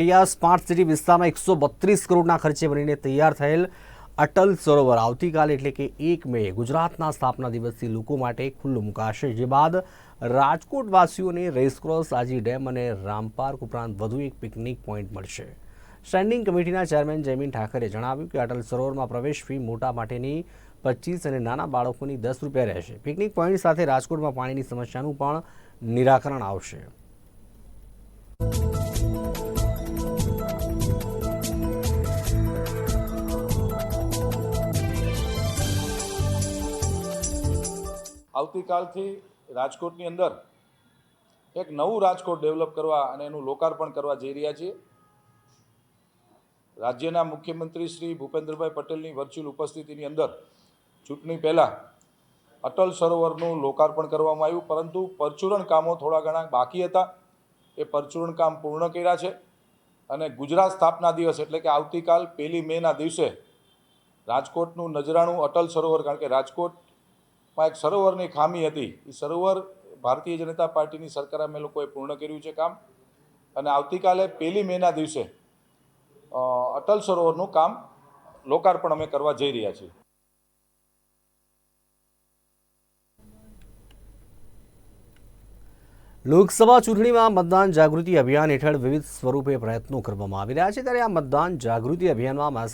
તૈયાર smart city વિસ્તારમાં એકસો બત્રીસ કરોડના ખર્ચે બનીને તૈયાર થયેલ અટલ સરોવર. આવતીકાલે એટલે કે એક મે ગુજરાતના સ્થાપના દિવસથી લોકો માટે ખુલ્લું મુકાશે. જે બાદ રાજકોટવાસીઓને રેસક્રોસ આજી ડેમ અને રામપાર્ક ઉપરાંત વધુ એક પિકનિક પોઈન્ટ મળશે. સ્ટેન્ડિંગ કમિટીના ચેરમેન જયમીન ઠાકરે જણાવ્યું કે અટલ સરોવરમાં પ્રવેશ ફી મોટા માટેની પચીસ અને નાના બાળકોની દસ રૂપિયા રહેશે. પિકનિક પોઈન્ટ સાથે રાજકોટમાં પાણીની સમસ્યાનું પણ નિરાકરણ આવશે. આવતીકાલથી રાજકોટની અંદર એક નવું રાજકોટ ડેવલપ કરવા અને એનું લોકાર્પણ કરવા જઈ રહ્યા છીએ. રાજ્યના મુખ્યમંત્રી શ્રી ભૂપેન્દ્રભાઈ પટેલની વર્ચ્યુઅલ ઉપસ્થિતિની અંદર ચૂંટણી પહેલાં અટલ સરોવરનું લોકાર્પણ કરવામાં આવ્યું, પરંતુ પરચુરણ કામો થોડા ઘણા બાકી હતા. એ પરચુરણ કામ પૂર્ણ કર્યા છે અને ગુજરાત સ્થાપના દિવસ એટલે કે આવતીકાલ પહેલી મેના દિવસે રાજકોટનું નજરાણું અટલ સરોવર, કારણ કે રાજકોટમાં એક સરોવરની ખામી હતી. એ સરોવર ભારતીય જનતા પાર્ટીની સરકારે અમે લોકોએ પૂર્ણ કર્યું છે કામ. અને આવતીકાલે પહેલી મેના દિવસે અટલ સરોવરનું કામ લોકાર્પણ અમે કરવા જઈ રહ્યા છીએ. લોકસભા ચૂંટણીમાં મતદાન જાગૃતિ અભિયાન હેઠળ વિવિધ સ્વરૂપે પ્રયત્નો કરવામાં આવી રહ્યા છે. ત્યારે આ મતદાન જાગૃતિ અભિયાનમાં મહેસાણા